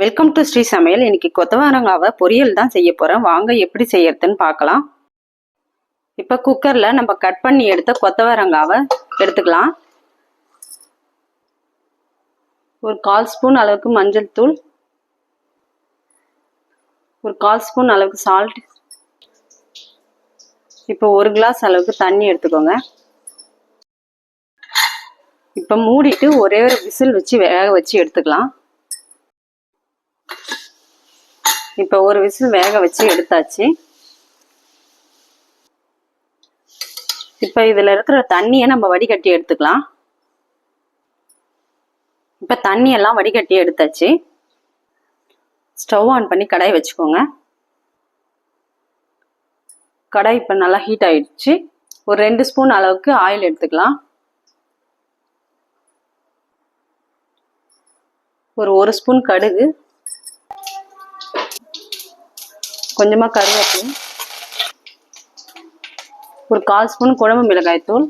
Welcome to Sri சமையல் இன்னைக்கு கொத்தவரங்காவை பொரியல் தான் செய்ய போகிறேன் வாங்க எப்படி செய்யறதுன்னு பார்க்கலாம். இப்போ குக்கரில் நம்ம கட் பண்ணி எடுத்த கொத்தவரங்காவை எடுத்துக்கலாம். ஒரு கால் ஸ்பூன் அளவுக்கு மஞ்சள் தூள். ஒரு கால் ஸ்பூன் அளவுக்கு சால்ட் இப்போ ஒரு கிளாஸ் அளவுக்கு தண்ணி எடுத்துக்கோங்க. இப்போ மூடிட்டு ஒரே ஒரு விசில் வச்சு வேக வச்சு எடுத்துக்கலாம். இப்போ ஒரு விசில் வேக வச்சு எடுத்தாச்சு. இப்போ இதில் இருக்கிற தண்ணியை நம்ம வடிகட்டி எடுத்துக்கலாம். இப்போ தண்ணியெல்லாம் வடிகட்டி எடுத்தாச்சு. ஸ்டவ் ஆன் பண்ணி கடாய் வச்சுக்கோங்க. கடாய் இப்போ நல்லா ஹீட் ஆயிடுச்சு. ஒரு ரெண்டு ஸ்பூன் அளவுக்கு ஆயில் எடுத்துக்கலாம். ஒரு ஒரு ஸ்பூன் கடுகு. கொஞ்சமாக கருவேப்பிலை ஒரு கால் ஸ்பூன் குழம்பு மிளகாய் தூள்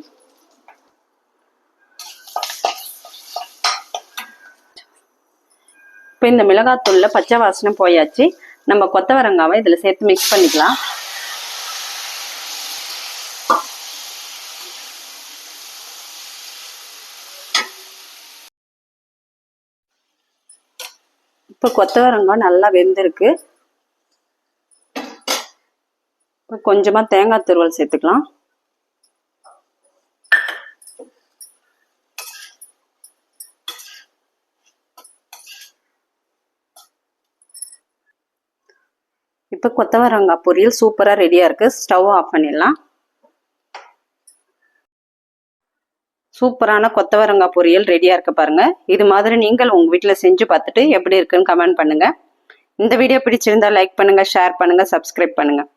இப்போ இந்த மிளகாத்தூளில் பச்சை வாசனை போயாச்சு. நம்ம கொத்தவரங்காவை இதில் சேர்த்து மிக்ஸ் பண்ணிக்கலாம். இப்போ கொத்தவரங்காய் நல்லா வெந்திருக்கு இப்போ கொஞ்சமாக தேங்காய் துருவல் சேர்த்துக்கலாம். இப்போ கொத்தவரங்காய் பொரியல் சூப்பராக ரெடியாக இருக்குது ஸ்டவ் ஆஃப் பண்ணிடலாம். சூப்பரான கொத்தவரங்காய் பொரியல் ரெடியாக இருக்க பாருங்கள் இது மாதிரி நீங்கள் உங்கள் வீட்டில் செஞ்சு பார்த்துட்டு எப்படி இருக்குன்னு கமெண்ட் பண்ணுங்கள் இந்த வீடியோ பிடிச்சிருந்தா லைக் பண்ணுங்கள் ஷேர் பண்ணுங்கள் சப்ஸ்கிரைப் பண்ணுங்கள்